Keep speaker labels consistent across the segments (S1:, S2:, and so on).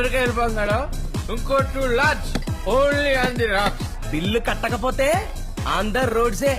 S1: America వెళ్ళిపోతున్నాడు. ఇంకో two large only on the rocks
S2: bill కట్టకపోతే ఆంధ్ర రోడ్సే.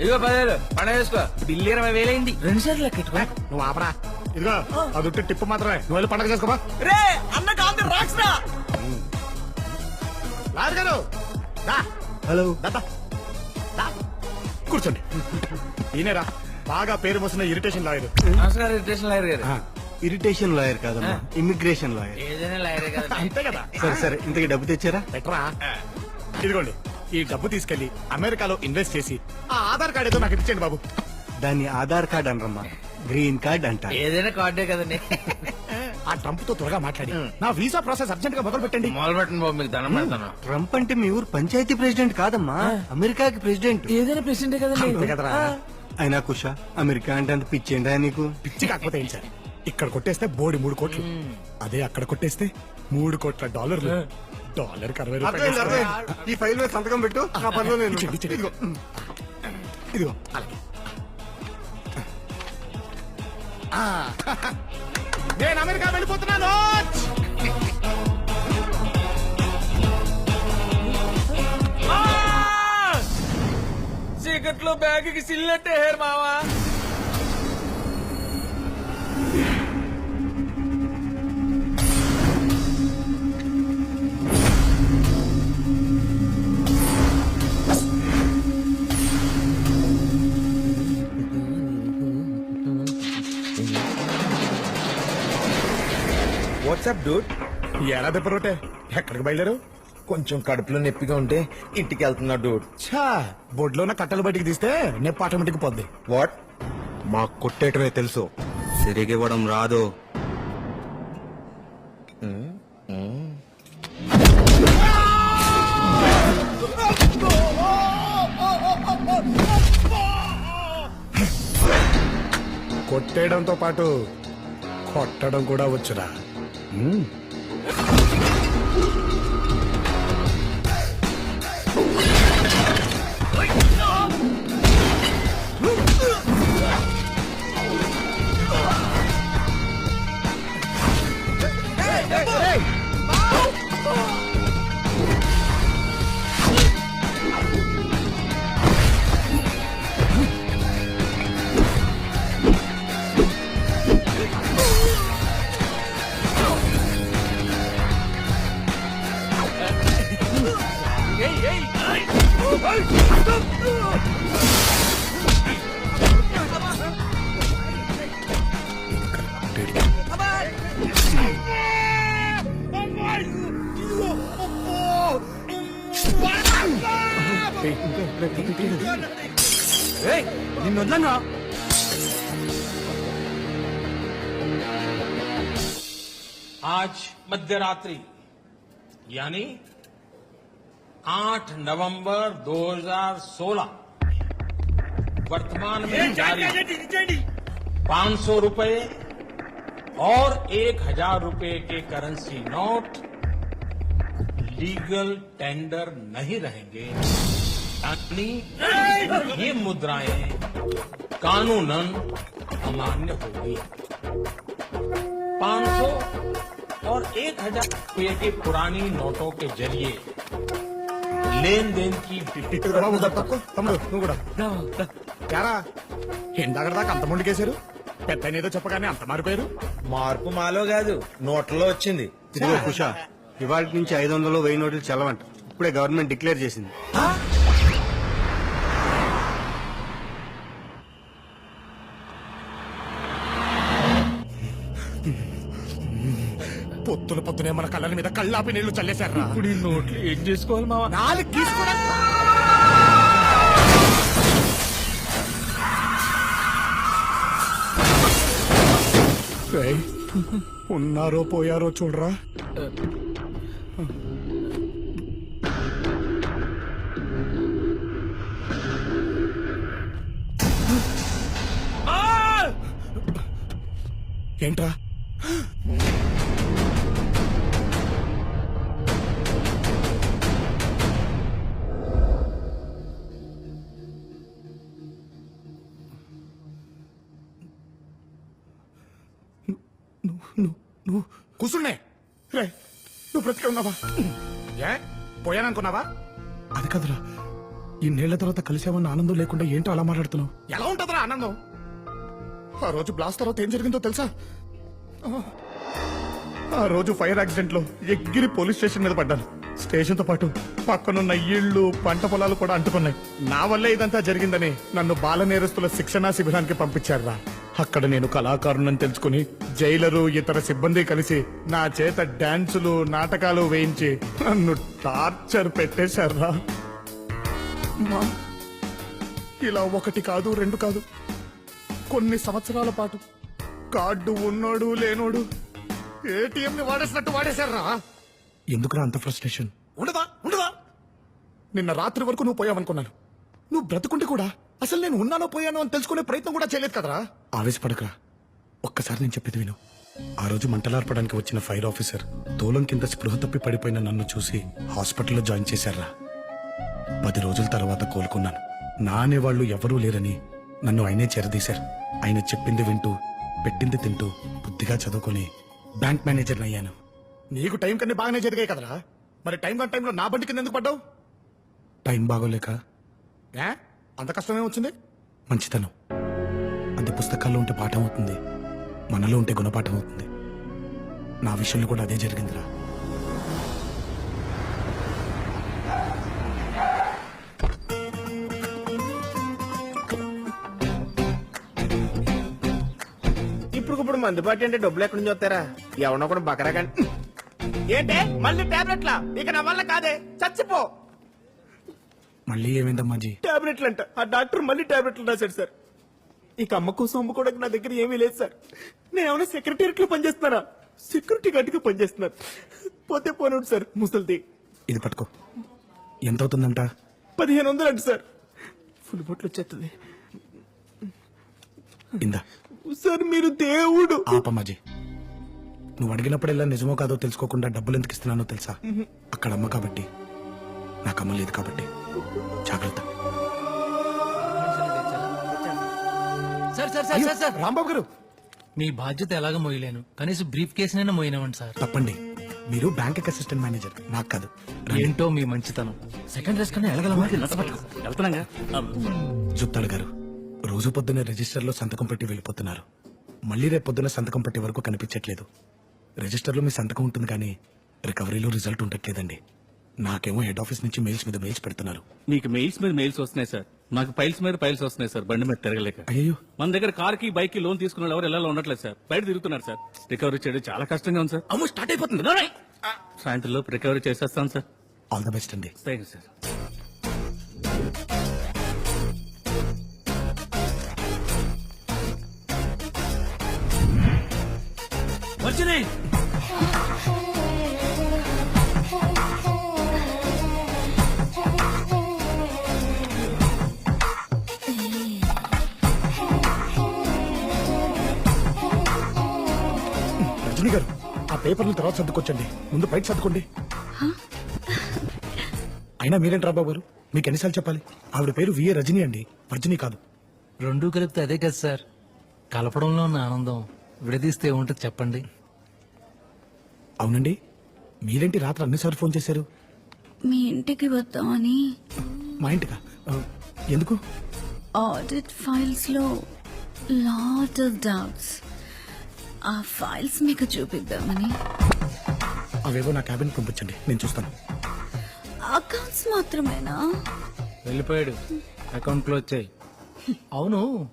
S1: ఇదిగో పదేళ్ళు పండగ చేసుకో
S2: బిల్లు ఇరవై వేలైంది. రెండు సార్లు లెక్కెట్టుకో.
S3: నువ్వు ఆపరా. ఇదిగో అది ఉంటే టిప్పు మాత్రమే. నువ్వు వెళ్ళి పండగ చేసుకోపా.
S2: రే అన్నకు ఆంధ్ర రాక్స్ రా.
S3: లాయర్ గారు.
S4: హలో.
S3: కూర్చోండి. ఈయనరా బాగా పేరు మోసిన ఇరిటేషన్ లాయర్.
S1: నమస్కారం ఇరిటేషన్ లాయర్ గారు.
S4: ఇరిటేషన్ లాయర్ కాదమ్మా. Immigration lawyer.
S1: ఏదైనా లాయరే కదా
S3: అంతే కదా.
S4: సరే సరే. ఇంతకి డబ్బు తెచ్చారా?
S3: ఇదిగోండి ఈ డబ్బు తీసుకెళ్ళి అమెరికాలో ఇన్వెస్ట్ చేసి ఆ ఆధార్ కార్డు ఏదో నాకు ఇచ్చేయండి బాబు.
S4: దాన్ని ఆధార్ కార్డ్ అనరమ్మా. గ్రీన్ కార్డ్ అంటారు.
S1: ఏదైనా కార్డే కదండి.
S3: ఆ ట్రంప్తో త్వరగా మాట్లాడి. నా వీసా ప్రాసెస్ అర్జెంట్గా మొదలు పెట్టండి
S1: మొదలు పెట్టండి బాబు మీకు దండం పెడతాను.
S4: ట్రంప్ అంటే మీ ఊరు పంచాయతీ ప్రెసిడెంట్ కాదమ్మా. అమెరికాకి ప్రెసిడెంట్.
S1: ఏదైనా ప్రెసిడెంట్ కదండి.
S3: కదరా.
S4: అయినా కుష అమెరికా అంటే అంత పిచ్చేండా నీకు?
S3: పిచ్చి కాకపోతే ఏం సార్? ఇక్కడ కొట్టేస్తే బోడి మూడు కోట్లు. అదే అక్కడ కొట్టేస్తే మూడు కోట్ల డాలర్లు. డాలర్ అరవై రూపాయలు
S4: ఈ ఫైల్ మీద సంతకం పెట్టు. నా పనిలో నేను
S3: ఇచ్చేయండి, ఇచ్చేయండి. ఇదిగో. ఇదిగో. అలాగే ఆ, నేను అమెరికా వెళ్ళిపోతున్నాను.
S1: చీకట్లో బ్యాగ్కి సిల్లెట్టే హేర్ మావా?
S5: వాట్సాప్ డూడ్
S3: ఎలా దెబ్బరోటే ఎక్కడికి బయలుదేరు
S5: కొంచెం కడుపులో నొప్పిగా ఉంటే ఇంటికి వెళ్తున్నా డూడ్
S3: ఛా! బొడ్లోన కట్టలు బయటికి తీస్తే నొప్పి ఆటోమేటిక్ పోద్ది.
S5: వాట్
S4: మాకు కొట్టేయటమే తెలుసు. సిరిగివ్వడం రాదు.
S3: కొట్టేయడంతో పాటు కొట్టడం కూడా వచ్చురా. Mm.
S4: నిన్ను వదలనా
S6: आज मध्यरात्रि यानी 8 नवंबर 2016 वर्तमान में जारी पाँच सौ रुपये और एक हज़ार रुपये के करेंसी नोट लीगल टेंडर नहीं रहेंगे। यानी ये मुद्राएँ कानूनन अमान्य होगी पाँच सौ और एक हज़ार रुपये के पुरानी नोटों के ज़रिए లేనిదేనికి
S3: ఫిఫ్టీ బాబు తమ్ముడు నువ్వు కూడా. ఇందాక దాకా అంత ముందుకేశారు పెద్ద ఏదో చెప్పగానే అంత మారిపోయారు.
S5: మార్పు మాలో కాదు నోట్లో వచ్చింది.
S4: ఇదిగో కుష ఇవాళ నుంచి ఐదు వందలు వెయ్యి నోట్లు చల్లవంట. ఇప్పుడే గవర్నమెంట్ డిక్లేర్ చేసింది.
S3: పొద్దునే మన కళ్ళ మీద కళ్ళాపి నీళ్ళు చల్లేశారా?
S1: ఇప్పుడు ఈ నోట్లు ఏం చేసుకోవాలి మావా?
S3: నాలుగు తీసుకురా. రేయ్, ఉన్నారో పోయారో చూడరా. ఏంట్రా? నువ్వు కూర్చున్నాయి రే
S7: నువ్వు బ్రతికే ఉన్నావా? ఏ? పోయాననుకున్నావా? అది కదరా. ఈ నేళ్ళ తర్వాత కలిసామన్న ఆనందం లేకుండా ఏంటో అలా మాట్లాడుతున్నావు? ఎలా ఉంటుందిరా ఆనందం? ఆ రోజు బ్లాస్ట్ తర్వాత ఏం జరిగిందో తెలుసా? ఆ రోజు ఫైర్ యాక్సిడెంట్లో ఎగ్గిరి పోలీస్ స్టేషన్ మీద పడ్డాను. స్టేషన్తో పాటు పక్కనున్న ఇళ్ళు పంట పొలాలు కూడా అంటుకున్నాయి. నా వల్లే ఇదంతా జరిగిందని నన్ను బాల నేరస్తుల శిక్షణా శిబిరానికి పంపించారురా. అక్కడ నేను కళాకారుణ్ణని తెలుసుకుని జైలరు ఇతర సిబ్బంది కలిసి నా చేత డాన్సులు నాటకాలు వేయించి నన్ను టార్చర్ పెట్టేశారా? ఇలా ఒకటి కాదు రెండు కాదు. కొన్ని సంవత్సరాల పాటు కార్డు ఉన్నోడు లేనోడు ఏటీఎం ని వాడేసినట్టు వాడేశారా? ఎందుకురా అంత ఫ్రస్ట్రేషన్? ఉండదా? ఉండదా? నిన్న రాత్రి వరకు నువ్వు పోయావనుకున్నాను. నువ్వు బ్రతుకుంటే కూడా అసలు నేను ఉన్నానో పోయానో అని తెలుసుకునే ప్రయత్నం కూడా చేయలేదు కదరా? ఆవేశపడకరా. ఒక్కసారి నేను చెప్పేది విను. ఆ రోజు మంటలార్పడానికి వచ్చిన ఫైర్ ఆఫీసర్ తోలం కింద స్పృహ తప్పి పడిపోయిన నన్ను చూసి హాస్పిటల్లో జాయిన్ చేశారా. పది రోజుల తర్వాత కోలుకున్నాను. నా అనేవాళ్ళు ఎవరూ లేరని నన్ను ఆయనే చేరదీశారు. ఆయన చెప్పింది వింటూ పెట్టింది తింటూ బుద్ధిగా చదువుకొని బ్యాంక్ మేనేజర్ని అయ్యాను. నీకు టైం కన్నా బాగానే జరిగాయి కదరా. మరి టైం కన్నా టైంలో నా బండి కింద ఎందుకు పడ్డావు? టైం బాగోలేక. ఏ? అంత కష్టమే వచ్చింది? మంచితనం. అది పుస్తకాల్లో ఉంటే పాఠం అవుతుంది. మనలో ఉంటే గుణపాఠం అవుతుంది. నా విషయంలో కూడా అదే జరిగిందిరా.
S8: ఇప్పుడు ఇప్పుడు అంటే డబ్బులు ఎక్కడి నుంచి వస్తారా ఎవరినో కూడా బకరా కానీ ఏంటే మళ్ళీ టాబ్లెట్లా ఇక నా వల్ల కాదే. చచ్చిపో.
S7: మళ్ళీ ఏమైందమ్మా జీ
S8: టాబ్లెట్లు అంట ఆ డాక్టర్ మళ్ళీ టాబ్లెట్లు రాశాడు సార్. ఇక అమ్మ కోసం అమ్ముకోవడానికి నా దగ్గర ఏమీ లేదు సార్. నేను ఏమైనా సెక్రటేరియట్లో పనిచేస్తున్నారా సెక్యూరిటీ గార్డ్గా పనిచేస్తున్నారు. పోతే పోనివ్వండి సార్ ముసలిది.
S7: ఇది పట్టుకో. ఎంత అవుతుందంట
S8: పదిహేను వందలు అంట సార్. ఫుల్ బొట్లు వచ్చేస్తుంది
S7: ఇందా.
S8: సార్ మీరు దేవుడు.
S7: ఆపమ్మాజీ నువ్వు అడిగినప్పుడల్లా నిజమో కాదో తెలుసుకోకుండా డబ్బులు ఎందుకు ఇస్తున్నానో తెలుసా? అక్కడ అమ్మ కాబట్టి. నాకు అమ్మ లేదు కాబట్టి. జాగ్రత్త.
S9: సార్ సార్ సార్
S7: అయ్యో,
S9: సార్ సార్.
S7: రాంబాబు గారు.
S9: మీ బాధ్యత ఎలాగ మోయలేను. కనీసం బ్రీఫ్ కేసునైనా మోయినామండి సార్.
S7: తప్పండి. మీరు బ్యాంక్ అసిస్టెంట్ మేనేజర్ నాకు కాదు.
S9: ఏంటో మీ మంచితనం. సెకండ్ రేస్ కన్నా ఎలగలమా
S7: జుత్తాడు గారు రోజు పొద్దున్న రిజిస్టర్లో సంతకం పెట్టి వెళ్ళిపోతున్నారు. మళ్ళీ రేపు పొద్దున్న సంతకం పెట్టే వరకు కనిపించట్లేదు. రిజిస్టర్లో మీ సంతకం ఉంటుంది కానీ రికవరీలో రిజల్ట్ ఉండట్లేదండి. నాకేమో హెడ్ ఆఫీస్ నుంచి మెయిల్స్ మీద మెయిల్స్ పెడుతున్నారు.
S10: మీకు మెయిల్స్ మీద మెయిల్స్ వస్తున్నాయి సార్. నాకు ఫైల్స్ మీద ఫైల్స్ వస్తున్నాయి సార్ బండి మీద తిరగలేక.
S7: అయ్యో
S10: మన దగ్గర కార్కి బైక్కి లోన్ తీసుకున్న వాళ్ళు ఎవరు ఎలా ఉండట్లేదు సార్. బయట తిరుగుతున్నారు సార్. రికవరీ చేయడం చాలా కష్టంగా ఉంది సార్.
S7: అమ్మో స్టార్ట్ అయిపోతుంది.
S10: సాయంత్రం లోపు రికవరీ చేసేస్తాను సార్.
S7: ఆల్ ద బెస్ట్ అండి.
S10: థ్యాంక్ యూ సార్
S9: వచ్చినాయి.
S7: పేపర్లు తర్వాత సర్దుకొచ్చండి. ముందు బయట సర్దుకోండి. అయినా మీరేంటి రాబాబు గారు? మీకు ఎన్నిసార్లు చెప్పాలి? ఆవిడ పేరు విఏ రజనీ అండి. వర్జనీ కాదు.
S9: రెండు కలిపితే అదే కదా సార్. కలపడంలో ఉన్న ఆనందం విడదీస్తే ఏముంటుంది చెప్పండి.
S7: అవునండి. మీరేంటి రాత్రి అన్నిసార్లు ఫోన్ చేశారు?
S11: మీ ఇంటికి వద్దామని
S7: మా ఇంటికా? ఎందుకు?
S11: ఆడిట్ ఫైల్స్లో లాట్ ఆఫ్ డౌట్స్ ఆ ఫైల్స్ మీకు చూపిద్దామని.
S7: అవేవో నా క్యాబిన్ పంపించండి. నేను చూస్తాను.
S11: అకౌంట్స్ మాత్రమేనా?
S9: వెళ్ళిపోయాడు. అకౌంట్ క్లోజ్ చేయి అవును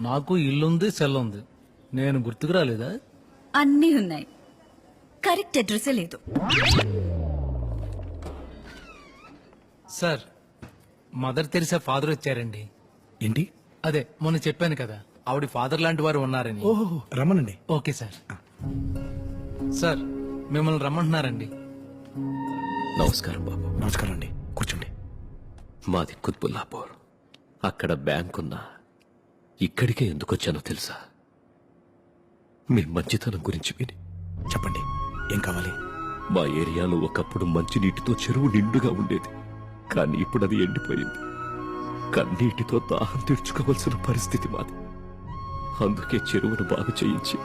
S9: నాకు ఇల్లుంది సెల్ ఉంది నేను గుర్తుకు రాలేదా?
S11: అన్నీ ఉన్నాయి. కరెక్ట్ అడ్రస్ లేదు.
S9: సార్ మదర్ తెరిసా ఫాదర్ వచ్చారండి.
S7: ఏంటి?
S9: అదే మొన్న చెప్పాను కదా. ఆవిడ ఫాదర్ లాంటి వారు ఉన్నారని.
S7: ఓహో రమ్మనండి.
S9: Okay sir. సార్ మిమ్మల్ని రమ్మంటున్నారండి.
S12: నమస్కారం బాబు.
S7: నమస్కారం అండి. కూర్చోండి.
S12: మాది కుత్బుల్లాపూర్. అక్కడ బ్యాంక్ ఉన్నా ఇక్కడికే ఎందుకు వచ్చానో తెలుసా? మీ మంచితనం గురించి విని.
S7: చెప్పండి. ఏం కావాలి?
S12: మా ఏరియాలో ఒకప్పుడు మంచినీటితో చెరువు నిండుగా ఉండేది. కానీ ఇప్పుడు అది ఎండిపోయింది. కన్నీటితో దాహం తీర్చుకోవాల్సిన పరిస్థితి మాది. అందుకే చెరువును బాగు చేయించి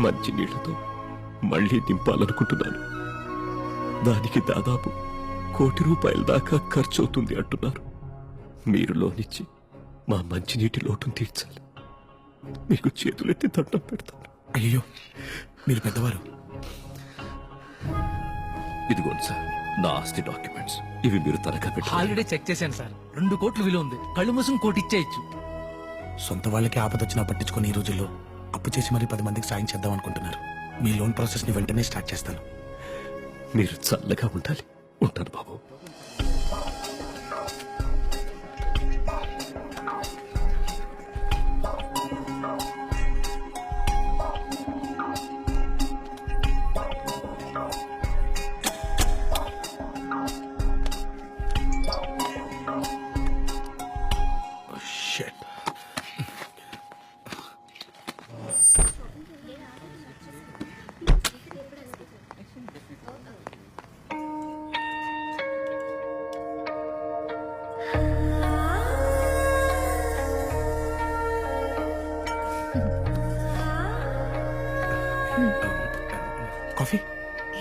S12: మంచి నీళ్ళతో మళ్ళీ నింపాలనుకుంటున్నాను దానికి దాదాపు కోటి రూపాయల దాకా ఖర్చు అవుతుంది అంటున్నారు. మీరు లోనిచ్చి మా మంచినీటి లోటును తీర్చాలి. మీకు చేతులెత్తి దండం పెడతాను.
S7: అయ్యో మీరు పెద్దవారు.
S12: ఇదిగోండి సార్ నా ఆస్తి డాక్యుమెంట్స్. ఇవి మీరు తనఖా పెట్టాలి
S9: ఆల్రెడీ చెక్ చేశాను సార్. రెండు కోట్లు విలువ ఉంది. కళ్ళు మూసుకుని కోటి ఇచ్చేయచ్చు
S7: సొంత వాళ్ళకి ఆపదొచ్చినా పట్టించుకొని ఈ రోజుల్లో అప్పు చేసి మరి పది మందికి సాయం చేద్దాం అనుకుంటున్నారు. మీ లోన్ ప్రాసెస్ని వెంటనే స్టార్ట్ చేస్తాను.
S12: మీరు చల్లగా ఉండాలి. ఉంటాను బాబు.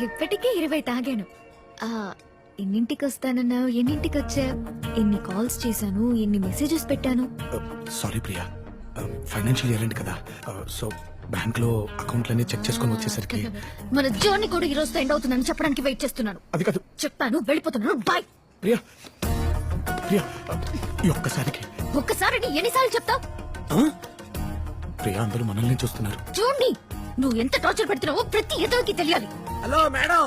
S13: ఇప్పటికే ఇరవై తాగాను. ఆ ఎన్నింటికి వస్తానన్నావు ఎన్నింటికి వచ్చా ఎన్ని కాల్స్ చేశాను ఎన్ని మెసేజెస్ పెట్టాను.
S7: సారీ ప్రియా. ఫైనాన్షియల్ ఇయర్ కదా. సో బ్యాంక్లో అకౌంట్లన్నీ చెక్ చేసుకొని వచ్చేసరికి
S13: మన జర్నీ కూడా ఈ రోజు ఎండ్ అవుతుందని చెప్పడానికి వెయిట్ చేస్తున్నాను.
S7: అది కాదు.
S13: చెప్పాను వెళ్ళిపోతున్నాను. బాయ్
S7: ప్రియా. ప్రియా ఈ ఒక్కసారికి.
S13: ఒక్కసారి ఎన్నిసార్లు చెప్తావు?
S7: ప్రియా అందరూ మనల్ని చూస్తున్నారు.
S13: చూడండి. నువ్వు ఎంత టార్చర్ పెడుతున్నావో ప్రతి ఎదవికి తెలియాలి.
S5: హలో మేడం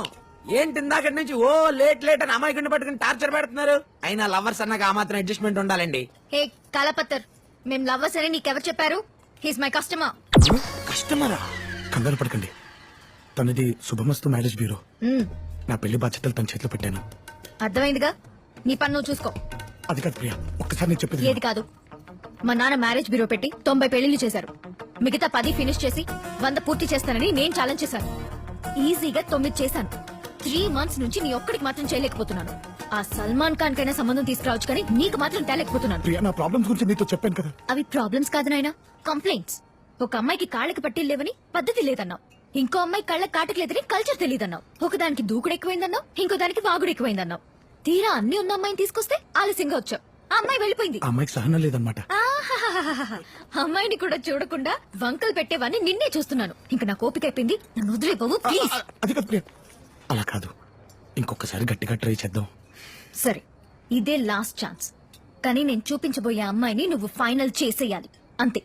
S5: ఏంటి ఇందాక నుంచి ఓ లేట్ లేట్ అని అమాయకుడిని పట్టుకుని టార్చర్ పెడుతున్నారు? అయినా లవర్స్ అన్నాక ఆ మాత్రం అడ్జస్ట్మెంట్ ఉండాలండి.
S13: హే కాలపత్తర్ మేం లవ్వర్స్ అని నీకెవరు చెప్పారు? He's my? కస్టమర్?
S7: కస్టమరా కంగారు పడకండి. తనది శుభమస్తు మ్యారేజ్ బ్యూరో. నా పెళ్ళి బాధ్యతలు తన చేతిలో పెట్టాను.
S13: అర్థమైందిగా? నీ పని నువ్వు చూసుకో.
S7: అది కాదు ప్రియా ఒక్కసారి నేను చెప్పేది
S13: ఏది కాదు? మా నాన్న మ్యారేజ్ బ్యూరో పెట్టి తొంభై పెళ్ళిళ్ళు చేశారు. మిగతా పది ఫినిష్ చేసి వంద పూర్తి చేస్తానని నేను ఛాలెంజ్ చేశాను. ఈజీగా తొమ్మిది చేశాను. త్రీ మంత్స్ నుంచి నీ ఒక్కడికి మాత్రం చేయలేకపోతున్నాను. ఆ సల్మాన్ ఖాన్ కైనా సంబంధం తీసుకురావచ్చు కానీ నీకు మాత్రం తేలేకపోతున్నాను.
S7: ప్రియా నా ప్రాబ్లమ్స్ గురించి నీతో చెప్పాను కదా.
S13: అవి ప్రాబ్లమ్స్ కాదు నాయనా కంప్లైంట్స్ ఒక అమ్మాయికి కాళ్ళకి పట్టీలు లేవని పద్ధతి లేదన్నావు. ఇంకో అమ్మాయి కళ్ళకి కాటకి లేదని కల్చర్ తెలియదన్నావు. ఒకదానికి దూకుడు ఎక్కువైందన్నావు ఇంకో దానికి వాగుడు ఎక్కువైందన్నావు. తీరా అన్ని ఉన్న అమ్మాయిని తీసుకొస్తే ఆలస్యంగా వచ్చావు. ఆ అమ్మాయి వెళ్ళిపోయింది.
S7: ఆ అమ్మాయికి సహనం లేదనమాట
S13: ఆహాహాహాహా. అమ్మాయిని కూడా చూడకుండా వంకలు పెట్టేవాన్ని నిన్నే చూస్తున్నాను. ఇంకా నా కోపిక అయిపోయింది. నన్ను వదిలే బాబు ప్లీజ్
S7: అది కాదు ప్రియా. అలా కాదు. ఇంకొకసారి గట్టిగా ట్రై చేద్దాం.
S13: సరే ఇదే లాస్ట్ ఛాన్స్. కానీ నేను చూపించబోయే అమ్మాయిని నువ్వు ఫైనల్ చేసేయాలి. అంతే.